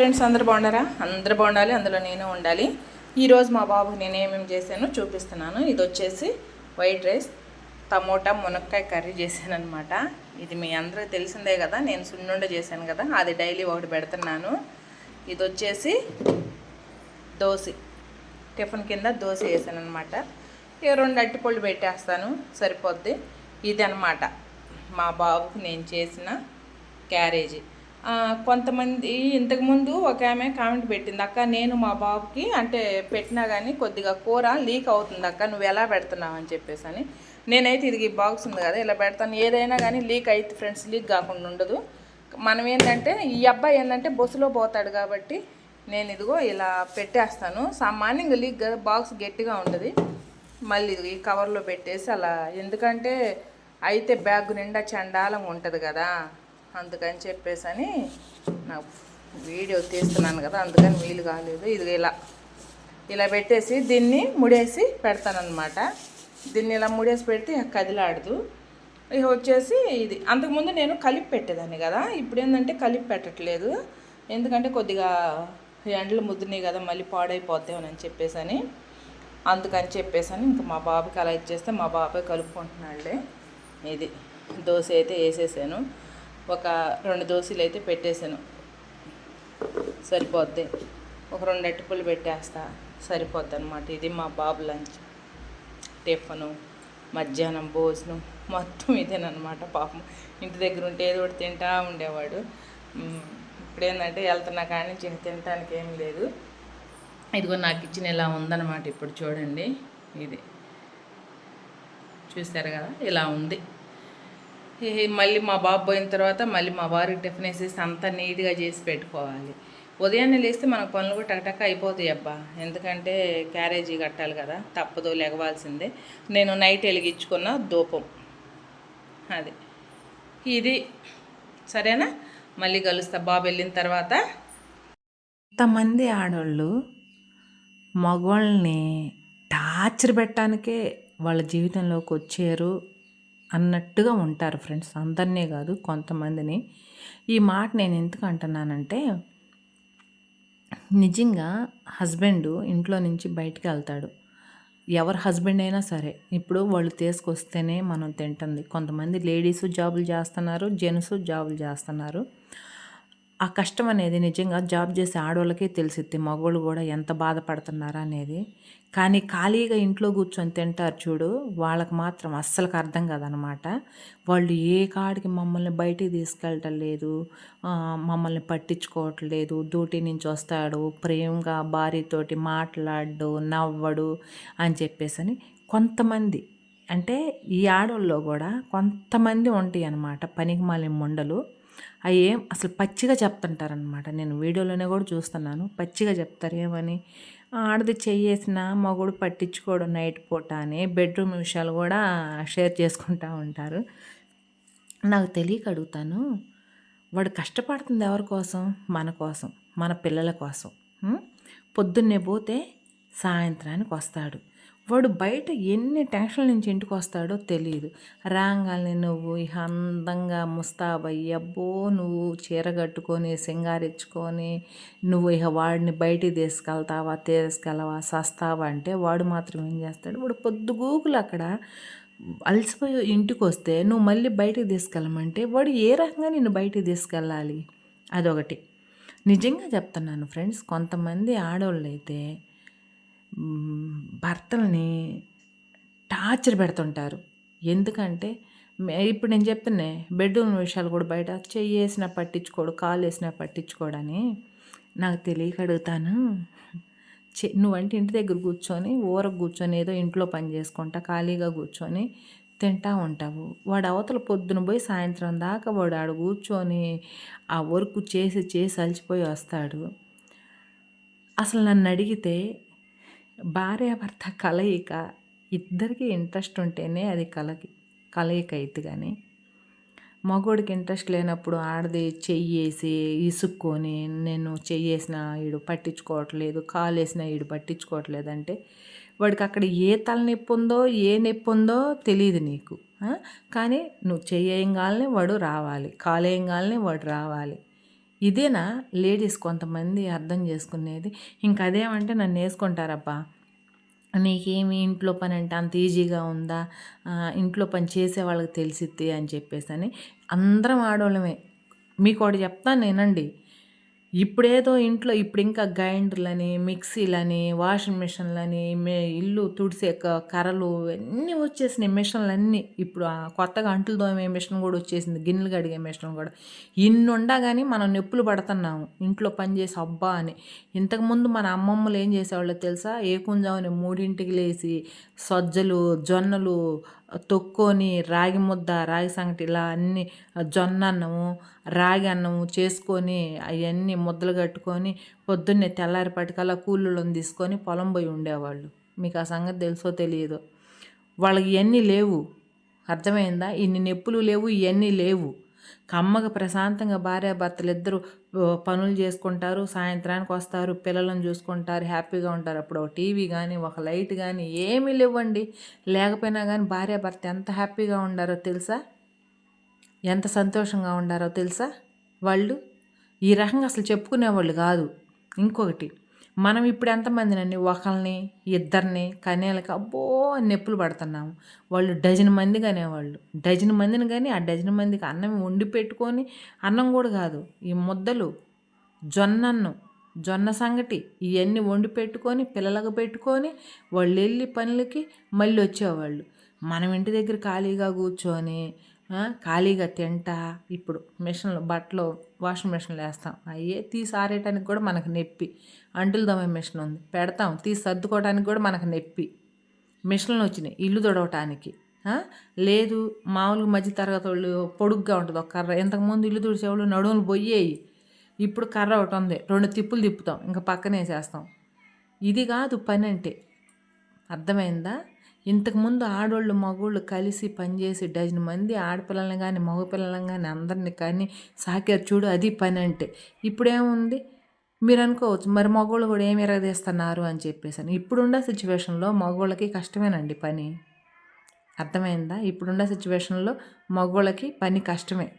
Friends అందరు బాగున్నారా? అందరు బాగుండాలి అందులో నేను ఉండాలి. ఈరోజు మా బాబుకి నేను ఏమేమి చేశానో చూపిస్తున్నాను. ఇది వచ్చేసి వైట్ రైస్ టమోటా మునక్కాయ కర్రీ చేశాను అనమాట ఇది మీ అందరికి తెలిసిందే కదా నేను సున్నుండ చేశాను కదా అది డైలీ ఒకటి పెడుతున్నాను. ఇది వచ్చేసి దోశ టిఫిన్ కింద దోశ వేసాను అనమాట ఇక రెండు అట్టిపళ్ళు పెట్టేస్తాను సరిపోద్ది. ఇది అనమాట మా బాబుకి నేను చేసిన క్యారేజీ. కొంతమంది ఇంతకుముందు ఒక ఆమె కామెంట్ పెట్టింది అక్క నేను మా బాబుకి అంటే పెట్టినా కానీ కొద్దిగా కూర లీక్ అవుతుంది అక్క నువ్వు ఎలా పెడుతున్నావు? అని చెప్పేసి అని. నేనైతే ఇది బాక్స్ ఉంది కదా ఇలా పెడతాను. ఏదైనా కానీ లీక్ అయితే ఫ్రెండ్స్ లీక్ కాకుండా ఉండదు. మనం ఏంటంటే ఈ అబ్బాయి ఏంటంటే బస్సులో పోతాడు కాబట్టి నేను ఇదిగో ఇలా పెట్టేస్తాను. సామాన్యంగా లీక్ బాక్స్ గట్టిగా ఉండదు. మళ్ళీ ఇది ఈ కవర్లో పెట్టేసి అలా ఎందుకంటే అయితే బ్యాగ్ నిండా చండాలంగా ఉంటుంది కదా. అందుకని చెప్పేసి అని నా వీడియో తీస్తున్నాను కదా అందుకని వీలు కాలేదు. ఇది ఇలా ఇలా పెట్టేసి దీన్ని ముడేసి పెడతానమాట దీన్ని ఇలా ముడేసి పెడితే కదిలాడదు. ఇక వచ్చేసి ఇది అంతకుముందు నేను కలిపి పెట్టేదాన్ని కదా ఇప్పుడు ఏంటంటే కలిపి పెట్టట్లేదు. ఎందుకంటే కొద్దిగా ఎండలు ముద్దున్నాయి కదా మళ్ళీ పాడైపోతామని చెప్పేసి అని అందుకని చెప్పేసి అని ఇంకా మా బాబుకి అలా ఇచ్చేస్తే మా బాబాయ్ కలుపుకుంటున్నాడే ఇది దోశ అయితే వేసేసాను. ఒక రెండు దోశలు అయితే పెట్టేశాను. సరిపోద్ది. ఒక రెండు అట్టుపులు పెట్టేస్తా సరిపోద్ది అనమాట ఇది మా బాబు లంచ్. టిఫను మధ్యాహ్నం భోజనం. మొత్తం ఇదేనమాట పాపం. ఇంటి దగ్గర ఉంటే ఏదో ఒకటి తింటా ఉండేవాడు. ఇప్పుడేంటంటే వెళ్తున్నా కానీ నుంచి తినటానికి ఏం లేదు. ఇదిగో నాకు ఇచ్చిన ఇలా ఉందన్నమాట ఇప్పుడు చూడండి. ఇది చూసారు కదా? ఇలా ఉంది. మళ్ళీ మా బాబు పోయిన తర్వాత మళ్ళీ మా వారికి టిఫిన్ వేసేసి అంతా నీట్గా చేసి పెట్టుకోవాలి. ఉదయాన్నే లేస్తే మన పనులు కూడా టకటక అయిపోతాయి అబ్బా. ఎందుకంటే క్యారేజీ కట్టాలి కదా తప్పదు లెగవాల్సిందే. నేను నైట్ వెలిగించుకున్న ధూపం అది. ఇది. సరేనా? మళ్ళీ కలుస్తా. బాబు వెళ్ళిన తర్వాత. కొంతమంది ఆడవాళ్ళు మగవాళ్ళని టార్చర్ పెట్టడానికే వాళ్ళ జీవితంలోకి వచ్చారు. అన్నట్టుగా ఉంటారు ఫ్రెండ్స్. అందరినీ కాదు కొంతమందిని. ఈ మాట నేను ఎందుకు అంటున్నానంటే నిజంగా హస్బెండ్ ఇంట్లో నుంచి బయటికి వెళ్తాడు. ఎవరి హస్బెండ్ అయినా సరే ఇప్పుడు వాళ్ళు తీసుకొస్తేనే మనం తింటుంది. కొంతమంది లేడీస్ జాబులు చేస్తున్నారు జెంట్స్ జాబులు చేస్తున్నారు. ఆ కష్టం అనేది నిజంగా జాబ్ చేసే ఆడవాళ్ళకే తెలిసిద్ది. మగవాళ్ళు కూడా ఎంత బాధపడుతున్నారా అనేది. కానీ ఖాళీగా ఇంట్లో కూర్చొని తింటారు చూడు వాళ్ళకి మాత్రం అస్సలకు అర్థం కాదనమాట. వాళ్ళు ఏ కాడికి మమ్మల్ని బయటికి తీసుకెళ్ళటం లేదు. మమ్మల్ని పట్టించుకోవట్లేదు డ్యూటీ నుంచి వస్తాడు ప్రేమగా భార్యతోటి మాట్లాడు నవ్వడు అని చెప్పేసి అని కొంతమంది అంటే ఈ ఆడవాళ్ళలో కూడా కొంతమంది ఉంటాయి అన్నమాట పనికి మాలిన ముండలు. అవి ఏం అసలు పచ్చిగా చెప్తుంటారనమాట నేను వీడియోలోనే కూడా చూస్తున్నాను. పచ్చిగా చెప్తారు ఏమని? ఆడది చెయ్యేసిన మగుడు పట్టించుకోవడం నైట్ పూట అని బెడ్రూమ్ విషయాలు కూడా షేర్ చేసుకుంటూ ఉంటారు. నాకు తెలియక అడుగుతాను వాడు కష్టపడుతుంది ఎవరి కోసం? మన కోసం మన పిల్లల కోసం. పొద్దున్నే పోతే సాయంత్రానికి వస్తాడు. వాడు బయట ఎన్ని టెన్షన్ల నుంచి ఇంటికి వస్తాడో తెలియదు రాగానే నువ్వు ఇహ అందంగా ముస్తాబయ్యి అబ్బో నువ్వు చీర కట్టుకొని సింగారించుకొని నువ్వు ఇక వాడిని బయటికి తీసుకెళ్తావా తీసుకెళ్ళవా సస్తావా అంటే వాడు మాత్రం ఏం చేస్తాడు? వాడు పొద్దుగూకులు అక్కడ అలసిపోయి ఇంటికి వస్తే నువ్వు మళ్ళీ బయటికి తీసుకెళ్ళమంటే వాడు ఏ రకంగా నిన్ను బయటికి తీసుకెళ్ళాలి? అదొకటి. నిజంగా చెప్తున్నాను ఫ్రెండ్స్ కొంతమంది ఆడవాళ్ళు అయితే భర్తల్ని టార్చర్ పెడుతుంటారు. ఎందుకంటే మే- ఇప్పుడు నేను చెప్తున్నా బెడ్రూమ్ విషయాలు కూడా బయట చెయ్యి వేసినా పట్టించుకోడు కాలు వేసినా పట్టించుకోడని నాకు తెలియక అడుగుతాను చె- నువ్వంటే ఇంటి దగ్గర కూర్చొని ఊరకు కూర్చొని ఏదో ఇంట్లో పని చేసుకుంటా ఖాళీగా కూర్చొని తింటా ఉంటావు. వాడు అవతల పొద్దున పోయి సాయంత్రం దాకా వాడు ఆడు కూర్చొని ఆ వర్క్ చేసి చేసి అలసిపోయి వస్తాడు. అసలు నన్ను అడిగితే భార్యాభర్త కలయిక ఇద్దరికి ఇంట్రెస్ట్ ఉంటేనే అది కలకి కలయిక అయితే కానీ మగోడికి ఇంట్రెస్ట్ లేనప్పుడు ఆడది చెయ్యేసి ఇసుక్కొని నేను చెయ్యేసిన ఈడు పట్టించుకోవట్లేదు కాలు వేసిన ఈడు పట్టించుకోవట్లేదు అంటే వాడికి అక్కడ ఏ తలనొప్పి ఉందో ఏ నొప్పి ఉందో తెలియదు నీకు. కానీ నువ్వు చెయ్యేయంగానే వాడు రావాలి కాలేయంగానే వాడు రావాలి. ఇదేనా లేడీస్ కొంతమంది అర్థం చేసుకునేది? ఇంకా అదేమంటే నన్ను వేసుకుంటారబ్బా. నీకేమి ఇంట్లో పని అంటే అంత ఈజీగా ఉందా? ఇంట్లో పని చేసే వాళ్ళకి తెలిసిద్ది అని చెప్పేసి అని అందరం ఆడవాళ్ళమే మీకు ఒకటి చెప్తాను నేనండి. ఇప్పుడేదో ఇంట్లో ఇప్పుడు ఇంకా గ్రైండర్లని మిక్సీలని వాషింగ్ మిషన్లని మే ఇల్లు తుడిసే క- కర్రలు అన్నీ వచ్చేసినాయి. మిషన్లు అన్నీ ఇప్పుడు కొత్తగా అంట్లు తోమే మిషన్ కూడా వచ్చేసింది. గిన్నెలు కడిగే మిషన్ కూడా. ఇన్ని కానీ మనం నొప్పులు పడుతున్నాము. ఇంట్లో పనిచేసి అబ్బా అని. ఇంతకుముందు మన అమ్మమ్మలు ఏం చేసేవాళ్ళో తెలుసా? ఏ కుంజామని మూడింటికి లేచి సజ్జలు జొన్నలు తొక్కొని రాగి ముద్ద రాగి సంగటి ఇలా అన్ని జొన్న అన్నము రాగి అన్నము చేసుకొని అవన్నీ ముద్దలు కట్టుకొని పొద్దున్నే తెల్లారిపాటికల్లా కూలీలను తీసుకొని పొలం పోయి ఉండేవాళ్ళు. మీకు ఆ సంగతి తెలుసో తెలియదు. వాళ్ళకి ఇవన్నీ లేవు. అర్థమైందా? ఇన్ని నొప్పులు లేవు ఇవన్నీ లేవు. కమ్మగా ప్రశాంతంగా భార్యాభర్తలు ఇద్దరు పనులు చేసుకుంటారు సాయంత్రానికి వస్తారు పిల్లలను చూసుకుంటారు హ్యాపీగా ఉంటారు. అప్పుడు ఒక టీవీ కానీ ఒక లైట్ కానీ ఏమీ లేవండి. లేకపోయినా కానీ భార్యాభర్త ఎంత హ్యాపీగా ఉండారో తెలుసా? ఎంత సంతోషంగా ఉండారో తెలుసా? వాళ్ళు ఈ రకంగా అసలు చెప్పుకునేవాళ్ళు కాదు. ఇంకొకటి మనం ఇప్పుడు ఎంతమందినండి? ఒకరిని ఇద్దరిని కనేళ్ళకి అబ్బో అని నొప్పులు పడుతున్నాము. వాళ్ళు డజన్ మంది కనేవాళ్ళు డజన్ మందిని కానీ ఆ డజన్ మందికి అన్నం వండి పెట్టుకొని అన్నం కూడా కాదు. ఈ ముద్దలు జొన్నన్నం జొన్న సంగటి ఇవన్నీ వండి పెట్టుకొని పిల్లలకు పెట్టుకొని వాళ్ళు వెళ్ళి పనులకి మళ్ళీ వచ్చేవాళ్ళు. మనం ఇంటి దగ్గర ఖాళీగా కూర్చొని ఖాళీగా తింటా ఇప్పుడు మిషన్లు బట్టలు వాషింగ్ మిషన్లు వేస్తాం. అయ్యే తీసి ఆరేయటానికి కూడా మనకు నొప్పి. అంటులు దమ్మే మిషన్ ఉంది. పెడతాం. తీసి సర్దుకోవడానికి కూడా మనకు నొప్పి. మిషన్లు వచ్చినాయి ఇల్లు తుడవటానికి. లేదు మామూలుగా మధ్య తరగతి వాళ్ళు పొడుగ్గా ఉంటుంది. ఒక కర్ర ఇంతకుముందు ఇల్లు తుడిచేవాళ్ళు నడుములు పోయేయి ఇప్పుడు కర్ర ఒకటి ఉంది రెండు తిప్పులు తిప్పుతాం ఇంకా పక్కనే చేస్తాం ఇది కాదు పని అంటే. అర్థమైందా? ఇంతకుముందు ఆడోళ్ళు మగోళ్ళు కలిసి పనిచేసి డజన్ మంది ఆడపిల్లల్ని కానీ మగపిల్లలని కానీ అందరిని కానీ సాకారు చూడు అది పని అంటే. ఇప్పుడేముంది? మీరు అనుకోవచ్చు మరి మగోళ్ళు కూడా ఏమి ఎరగదీస్తున్నారు? అని చెప్పేసి అని ఇప్పుడున్న సిచ్యువేషన్లో మగోళ్ళకి కష్టమేనండి పని. అర్థమైందా? ఇప్పుడున్న సిచ్యువేషన్లో మగోళ్ళకి పని కష్టమే.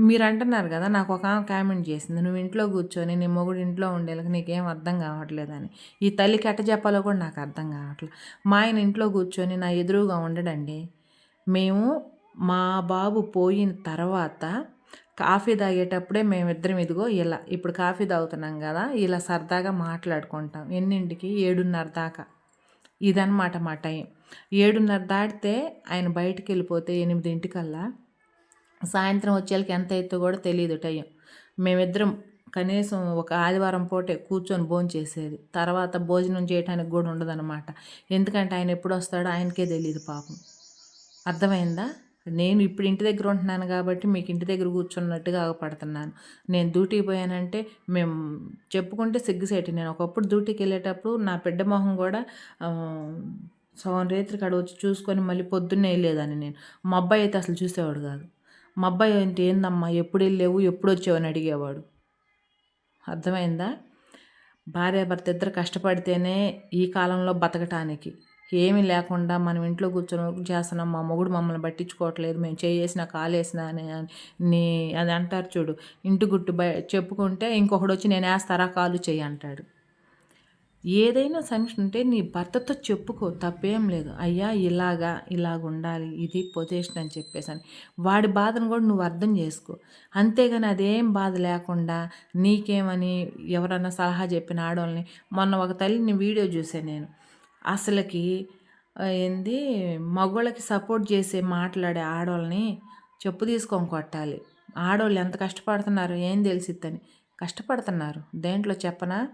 మీరు అంటున్నారు కదా నాకు ఒక కామెంట్ చేసింది నువ్వు ఇంట్లో కూర్చొని నీ మొగుడు ఇంట్లో ఉండేలకు నీకేం అర్థం కావట్లేదని. ఈ తల్లికి ఎట్ట చెప్పాలో కూడా నాకు అర్థం కావట్లేదు మా ఆయన ఇంట్లో కూర్చొని నా ఎదురుగా ఉండడండి. మేము మా బాబు పోయిన తర్వాత కాఫీ తాగేటప్పుడే మేమిద్దరం ఇదిగో ఇలా ఇప్పుడు కాఫీ తాగుతున్నాం కదా ఇలా సరదాగా మాట్లాడుకుంటాం. ఎన్నింటికి? ఏడున్నర దాకా. ఇదన్నమాట మా టైం. ఏడున్నర దాటితే ఆయన బయటికి వెళ్ళిపోతే ఎనిమిదింటికల్లా. సాయంత్రం వచ్చేళ్ళకి ఎంత అవుతుందో కూడా తెలియదు టైం. మేమిద్దరం కనీసం ఒక ఆదివారం పూటే కూర్చొని భోంచేసేది. తర్వాత భోజనం చేయడానికి కూడా ఉండదన్నమాట. ఎందుకంటే ఆయన ఎప్పుడు వస్తాడో ఆయనకే తెలియదు పాపం. అర్థమైందా? నేను ఇప్పుడు ఇంటి దగ్గర ఉంటున్నాను కాబట్టి మీకు ఇంటి దగ్గర కూర్చున్నట్టుగా ఆగపడుతున్నాను. నేను డ్యూటీకి పోయానంటే మేము చెప్పుకుంటే సిగ్గుసేటి. నేను ఒకప్పుడు డ్యూటీకి వెళ్ళేటప్పుడు నా బిడ్డ మొహం కూడా సగం రేత్రి కాడ వచ్చి చూసుకొని మళ్ళీ పొద్దున్నే వెళ్ళేదాన్ని నేను. మా అబ్బాయి అయితే అసలు చూసేవాడు కాదు. మా అబ్బాయి అంటే ఏందమ్మా ఎప్పుడు వెళ్ళేవు ఎప్పుడు వచ్చావు అని అడిగేవాడు. అర్థమైందా? భార్య భర్త ఇద్దరు కష్టపడితేనే ఈ కాలంలో బతకటానికి. ఏమీ లేకుండా మనం ఇంట్లో కూర్చొని వర్క్ చేస్తున్నాం మా మొగుడు మమ్మల్ని పట్టించుకోవట్లేదు. మేము చేసిన కాలేసిన అని నీ అది అంటారు చూడు. ఇంటి గుట్టు బయ చెప్పుకుంటే ఇంకొకడు వచ్చి నేను వేస్తారా కాలు చేయి అంటాడు. ఏదైనా సమస్య ఉంటే నీ భర్తతో చెప్పుకో తప్పేం లేదు. అయ్యా ఇలాగా ఇలాగ ఉండాలి ఇది పొజిషన్ అని చెప్పేసాను. వాడి బాధను కూడా నువ్వు అర్థం చేసుకో. అంతేగాని అదేం బాధ లేకుండా నీకేమని ఎవరన్నా సలహా చెప్పిన ఆడవాళ్ళని మొన్న ఒక తల్లిని వీడియో చూసాను నేను. అసలుకి ఏంది మగవాళ్ళకి సపోర్ట్ చేసే మాట్లాడే ఆడవాళ్ళని చెప్పు తీసుకొని కొట్టాలి. ఆడవాళ్ళు ఎంత కష్టపడుతున్నారు ఏం తెలిసిద్దని. కష్టపడుతున్నారు. దేంట్లో చెప్పనా?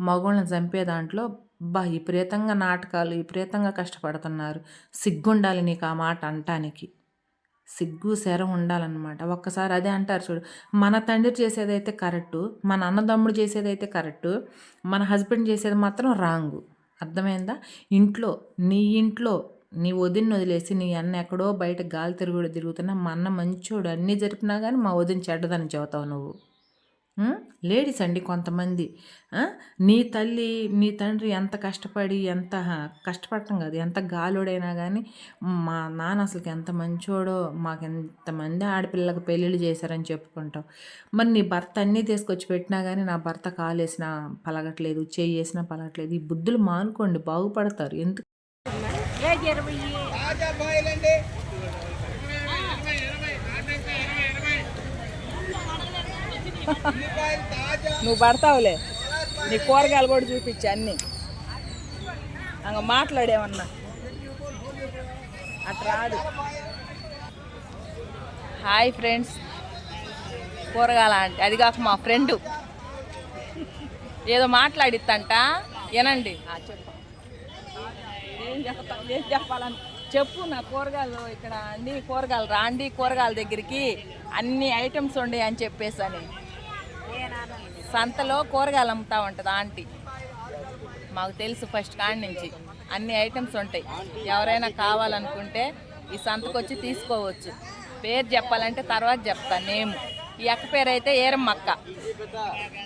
మగవాళ్ళని చంపే దాంట్లో బా విపరీతంగా నాటకాలు విపరీతంగా కష్టపడుతున్నారు. సిగ్గుండాలి నీకు ఆ మాట అంటానికి. సిగ్గు శరం ఉండాలన్నమాట. ఒక్కసారి అదే అంటారు చూడు. మన తండ్రి చేసేదైతే కరెక్టు మన అన్నదమ్ముడు చేసేదైతే కరెక్టు మన హస్బెండ్ చేసేది మాత్రం రాంగు. అర్థమైందా? ఇంట్లో నీ ఇంట్లో నీ వదిన వదిలేసి నీ అన్న ఎక్కడో బయట గాలి తిరుగుడు తిరుగుతున్నా మా అన్న మంచోడు అన్నీ జరిపినా కానీ మా వదిన చెడ్డదని చెబుతావు నువ్వు. లేడీస్ అండి కొంతమంది. ఆ? నీ తల్లి నీ తండ్రి ఎంత కష్టపడి ఎంత హ, కష్టపడటం కాదు ఎంత గాలోడైనా కానీ మా నాన్న అసలుకి ఎంత మంచోడో మాకు ఎంతమంది ఆడపిల్లలకు పెళ్ళిళ్ళు చేశారని చెప్పుకుంటావు మరి నీ భర్త అన్నీ తీసుకొచ్చి పెట్టినా కానీ నా భర్త కాలేసినా పలగట్లేదు చేయి వేసినా పలగట్లేదు. ఈ బుద్ధులు మానుకోండి బాగుపడతారు. ఎందుకు? నువ్వు పడతావులే. నీ కూరగాయలు కూడా చూపించు అన్ని. అంగ మాట్లాడేమన్నా? అట్లా రాడు. Hi friends. కూరగాయల అంటే అది కాక మా ఫ్రెండు. ఏదో మాట్లాడిద్దంట వినండి. ఆ, చెప్పు. ఏం చెప్పాలి ఏం చెప్పాలని. చెప్పు నా కూరగాయలు ఇక్కడ అండి కూరగాయలు రాండి కూరగాయల దగ్గరికి అన్ని ఐటమ్స్ ఉండే అని చెప్పేసి అని సంతలో కూరగాయలు అమ్ముతా ఉంటుంది ఆంటీ. మాకు తెలుసు ఫస్ట్ కాడి నుంచి. అన్ని ఐటమ్స్ ఉంటాయి. ఎవరైనా కావాలనుకుంటే ఈ సంతకు వచ్చి తీసుకోవచ్చు. పేరు చెప్పాలంటే తర్వాత చెప్తా నేమ్. ఈ అక్క పేరు అయితే ఏరమ్మ అక్క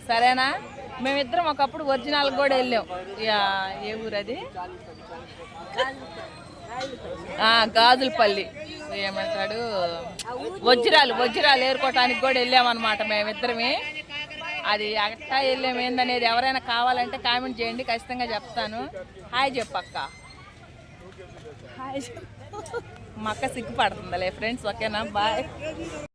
సరేనా? మేమిద్దరం ఒకప్పుడు ఒరిజినల్ కూడా వెళ్ళాం. యా- ఏ ఊరు అది? గాజులపల్లి. ఏమంటాడు? వజ్రాలు వజ్రాలు ఏరుకోవటానికి కూడా వెళ్ళామన్నమాట మేమిద్దరమే. అది అట్టా వెళ్ళాం. ఏందనేది ఎవరైనా కావాలంటే కామెంట్ చేయండి ఖచ్చితంగా చెప్తాను. హాయ్ చెప్పక్క హాయ్ చెప్పు. మా అక్క సిగ్గుపడుతుందిలే ఫ్రెండ్స్ ఓకేనా? బాయ్.